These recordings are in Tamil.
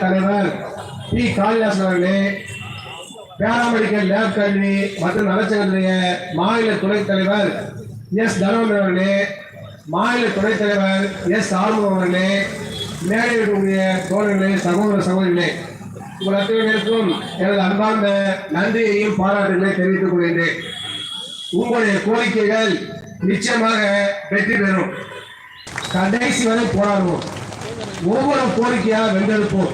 தலைவர் பி காளிதாசன் அவர்களே பேராமெடிக்கல் லேப் கல்வி மற்றும் நலச்சங்கத்துடைய மாநில துணைத் தலைவர் எஸ் தனவன் அவர்களே மாநில துணைத் தலைவர் எஸ் ஆர்வம் அவர்களே மேலே இருக்கக்கூடிய தோழர்களே சகோதர சகோதரிகளே உங்கள் அத்தனை பேருக்கும் எனது அன்பார்ந்த நன்றியையும் பாராட்டுகளை தெரிவித்துக் கொள்கின்றேன். உங்களுடைய கோரிக்கைகள் நிச்சயமாக வெற்றி பெறும். கடைசி வரை போராடுவோம். ஒவ்வொரு கோரிக்கையாக வென்றெடுப்போம்.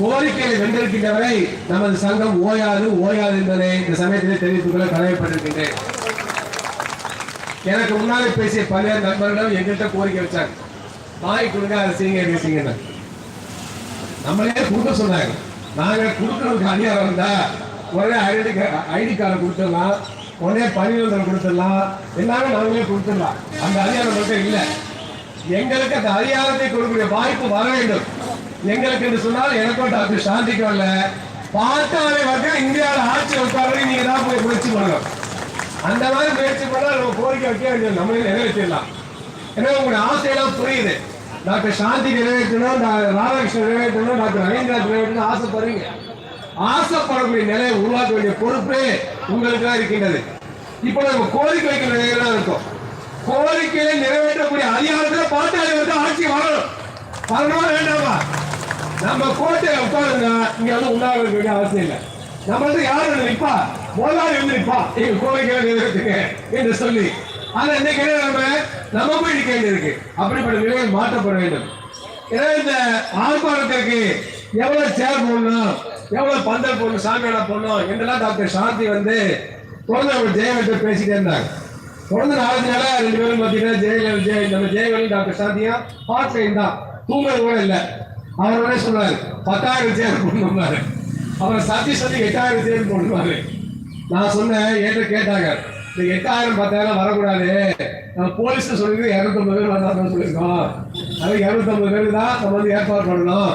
கோரிக்கையை வென்றிருக்கின்றவரை நமது சங்கம் ஓயாது ஓயாது என்பதை இந்த சமயத்திலே தெரிவித்துக்கொள்ள கடமைப்பட்டிருக்கின்றேன் எனக்கு முன்னாலே பேசிய பல்வேறு நண்பர்களிடம் எங்கள்கிட்ட கோரிக்கை வச்சாங்க. வாய் கொடுங்க அதை செய்யுங்க இதை செய்யுங்க நம்மளே கொடுக்க சொன்னாங்க. நாங்கள் கொடுக்கறதுக்கு அதிகாரம் இருந்தா உடனே ஐடி ஐடி கார்டை கொடுத்துடலாம். உடனே பணியாளர்கள் கொடுத்துடலாம். எல்லாமே நாங்களே கொடுத்துடலாம். அந்த அதிகாரம் மட்டும் இல்லை. எங்களுக்கு அந்த அதிகாரத்தை கொடுக்கக்கூடிய வாய்ப்பு வர வேண்டும். எங்களுக்கு என்று சொன்னால் எனக்கும் டாக்டர் சாந்திக்கு வரல. பார்த்தாலே வந்து இந்தியாவில் ஆட்சி வைப்பாரு நீங்க தான் போய் முயற்சி பண்ணணும். அந்த மாதிரி முயற்சி பண்ணா நம்ம கோரிக்கை வைக்க வேண்டியது நம்ம நிறைவேற்றிடலாம். ஏன்னா உங்களுடைய ஆசையெல்லாம் புரியுது. டாக்டர் சாந்தி நிறைவேற்றணும் டா- ராதாகிருஷ்ணன் நிறைவேற்றணும் டாக்டர் ரவீந்திரநாத் நிறைவேற்றணும் ஆசைப்படுறீங்க. ஆசைப்படக்கூடிய நிலையை உருவாக்க வேண்டிய பொறுப்பே உங்களுக்கு தான் இருக்கின்றது. இப்போ நம்ம கோரிக்கை வைக்கிற நிலையெல்லாம் தான் கோரிக்கையை நிறைவேற்றக்கூடிய அதிகாரத்தில் பாட்டாளி வந்து ஆட்சி வரணும். வரணுமா வேண்டாமா? நம்ம கோட்டையில உட்காருங்க இங்க வந்து உண்டாக வேண்டிய அவசியம் இல்லை. நம்ம வந்து யார் வந்து நிப்பா? முதலாளி வந்து நிற்பா எங்க கோரிக்கையை நிறைவேற்றுங்க என்று சொல்லி. ஆனா இன்னைக்கு என்ன நம்ம நம்ம போய் நிற்க வேண்டியிருக்கு அப்படிப்பட்ட நிலையில் மாற்றப்பட வேண்டும். எனவே இந்த ஆர்ப்பாட்டத்திற்கு எவ்வளவு சேர் போடணும்? எவ்வளவு பந்தல் போடணும்? சாமியானா போடணும்? என்றெல்லாம் டாக்டர் சாந்தி வந்து தொடர்ந்து அவங்க ஜெயலலிதா பேசிட்டே இருந்தாங்க. தொடர்ந்து நாலஞ்சு நாளா ரெண்டு பேரும் பார்த்தீங்கன்னா ஜெயலலிதா ஜெய நம்ம ஜெயலலிதா டாக்டர் சாந்தியா பார்ட் டைம் தான். தூங்குறது கூட இல்லை. அவர் என்ன சொன்னாரு பத்தாயிரம் சேர் போடணும்னாரு அவர் சதீஷ் வந்து எட்டாயிரம் சேர் போடணுமாரு நான் சொன்னேன் ஏற்ற கேட்டாங்க. இந்த எட்டாயிரம் பத்தாயிரம் வரக்கூடாது. நம்ம போலீஸ் சொல்லிட்டு இரநூத்தம்பது பேர் வந்தாலும் சொல்லியிருக்கோம். அது இரநூத்தம்பது பேர் தான் நம்ம வந்து ஏற்பாடு பண்ணணும்.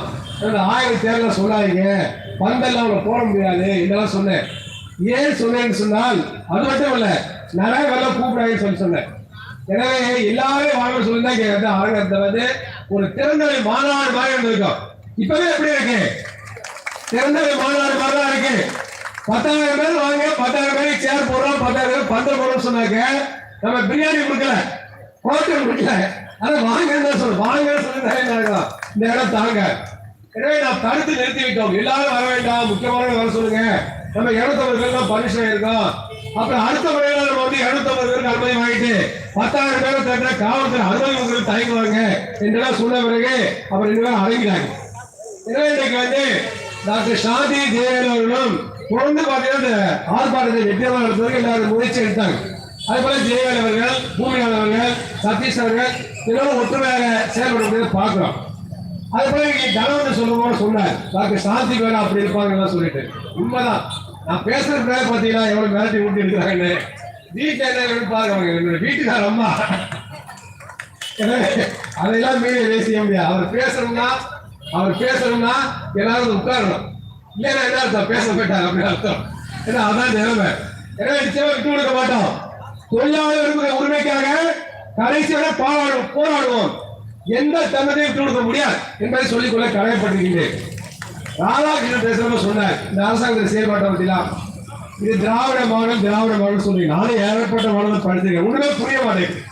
ஆயிரம் தேர்தல சொல்லாதீங்க. பந்தெல்லாம் அவங்க போட முடியாது. இதெல்லாம் சொன்னேன். ஏன் சொன்னேன்னு சொன்னால் அது மட்டும் இல்லை நிறைய பேர்ல கூப்பிடாங்கன்னு சொல்லி சொன்னேன். எனவே எல்லாரும் வாங்க சொல்லி தான் கேட்கறது அரங்கத்தை வந்து ஒரு திறந்தவை மாணவர் மாதிரி இருந்திருக்கும் இப்பவே எப்படி இருக்கு? திறந்தவெளி மாணவர் மாதிரி தான் இருக்கு. பத்தாயிரம் பேர் வாங்க பத்தாயிரம் பேருக்கு சேர் போடுறோம் பத்தாயிரம் பேர் பந்தல் போடுறோம் சொன்னாங்க. நம்ம பிரியாணி கொடுக்கல. கோட்டை கொடுக்கல. ஆனா வாங்கன்னு தான் சொல்லு வாங்கன்னு சொல்லி இந்த இடம் தாங்க. எனவே நாம் தடுத்து நிறுத்தி விட்டோம் எல்லாரும் வர வேண்டாம். முக்கியமான வர சொல்லுங்க. நம்ம இருநூத்தம்பது பேர் தான் பரிசு இருக்கோம். அப்புறம் அடுத்த முறையில வந்து இருநூத்தம்பது பேருக்கு அனுமதி வாங்கிட்டு பத்தாயிரம் பேரை தட்ட காவல்துறை அனுமதி உங்களுக்கு தயங்குவாங்க என்றெல்லாம் சொன்ன பிறகு அப்புறம் ரெண்டு பேரும் அடங்கினாங்க எனவே இன்னைக்கு வந்து டாக்டர் சாந்தி தேவன் அவர்களும் தொடர்ந்து பார்த்தீங்கன்னா இந்த ஆர்ப்பாட்டத்தை வெற்றியமாக நடத்துவதற்கு எல்லாரும் முயற்சி எடுத்தாங்க. அதே போல ஜெயவேல் அவர்கள் பூமியால் அவர்கள் சதீஷ் அவர்கள் இதெல்லாம் ஒற்றுமையாக செயல்படுறதை பார்க்கிறோம். அதே போல இங்க தனவன் சொல்லும்போது சொன்னார் டாக்டர் சாந்தி வேலை அப்படி இருப்பாங்கன்னு சொல்லிட்டு உண்மைதான். நான் பேசுறது பேர் பார்த்தீங்கன்னா எவ்வளவு மிரட்டி ஊட்டி இருக்கிறாங்கன்னு. வீட்டுல என்ன பாருங்க என்னோட வீட்டுக்கார அம்மா. அதையெல்லாம் மீறி பேசிய முடியாது. அவர் பேசணும்னா அவர் பேசணும்னா எல்லாரும் உட்காரணும். இல்லைன்னா என்ன அர்த்தம்? பேச போயிட்டாங்க அப்படின்னு அர்த்தம். ஏன்னா அதான் நிலைமை. ஏன்னா நிச்சயமா விட்டு கொடுக்க மாட்டோம். தொழிலாளர்களுடைய உரிமைக்காக கடைசி வரை போராடுவோம் போராடுவோம். எந்த தன்னதையும் விட்டு கொடுக்க முடியாது என்பதை சொல்லிக்கொள்ள கடமைப்பட்டிருக்கின்றேன் ராதாகிருஷ்ணன் பேசுறப்ப சொன்னார் இந்த அரசாங்கத்தின் செயல்பாட்டை பத்திலாம். இது திராவிட மாடல் திராவிட மாடல் சொல்லி நானும் ஏகப்பட்ட மாடல் படிச்சிருக்கேன். ஒண்ணுமே புரிய மாட்டேங்குது.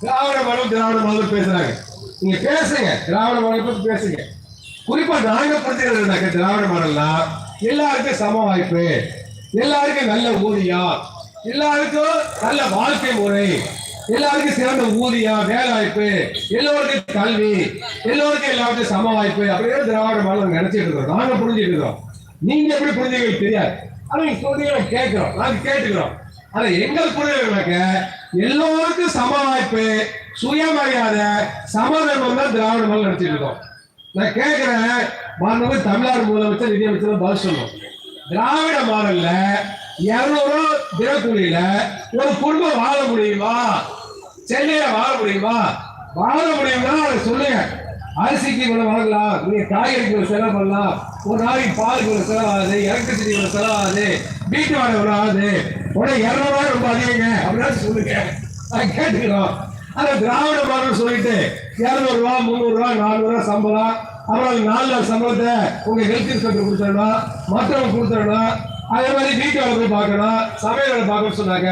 திராவிட மாடல் திராவிட மாடல் பேசுறாங்க. நீங்க பேசுங்க. திராவிட மாடல் பத்தி பேசுங்க. குறிப்பா நாங்க புரிஞ்சுக்கிறது திராவிட மாடல்னா எல்லாருக்கும் சம வாய்ப்பு எல்லாருக்கும் நல்ல ஊதியம் எல்லாருக்கும் நல்ல வாழ்க்கை முறை. எல்லாருக்கும் சிறந்த ஊதியம் வேலை வாய்ப்பு எல்லோருக்கும் கல்வி எல்லோருக்கும் எல்லாருக்கும் சம வாய்ப்பு அப்படின்னு திராவிட மாடல் நினைச்சிட்டு இருக்கோம் நாங்க புரிஞ்சுட்டு இருக்கோம் நீங்க எப்படி புரிஞ்சுக்கிறது தெரியாது. ஆனா நீங்க சொல்றீங்க கேட்கிறோம். நாங்க கேட்டுக்கிறோம். ஆனா எங்கள் புரிதலுக்கு எல்லோருக்கும் சம வாய்ப்பு சுயமரியாதை சமதர்மம் தான் திராவிட மாடல் நினைச்சிட்டு இருக்கோம். நான் கேட்கிறேன் மாண்புமிகு தமிழ்நாடு முதலமைச்சர் நிதியமைச்சர் பதில் சொல்லணும். திராவிட மாடல்ல இருநூறு தினக்கூலியில ஒரு குடும்பம் வாழ முடியுமா? சென்னையில வாழ முடியுமா? வாழ முடியும்னா அதை சொல்லுங்க. அரிசிக்கு இவ்வளவு வாங்கலாம் நீங்க காய்கறிக்கு ஒரு செலவு பண்ணலாம் ஒரு நாளைக்கு பாலுக்கு ஒரு செலவு எலக்ட்ரிசிட்டி ஒரு செலவு வீட்டு வாடகை ஒரு ஆகுது. உடனே இரநூறுவா ரொம்ப அதிகங்க அப்படின்னு சொல்லுங்க. நான் கேட்டுக்கிறோம். ஆனா திராவிட மாடல் சொல்லிட்டு இரநூறுவா ரூபா முந்நூறு ரூபா நானூறு ரூபா சம்பளம். அப்புறம் நாலு நாள் சம்பளத்தை உங்க ஹெல்த் இன்ஸ்பெக்டர் கொடுத்துடணும். மற்றவங்க கொடுத்துடணும். அதே மாதிரி வீட்டு வேலை போய் பார்க்கணும் சமையல் வேலை பார்க்கணும்னு சொன்னாங்க.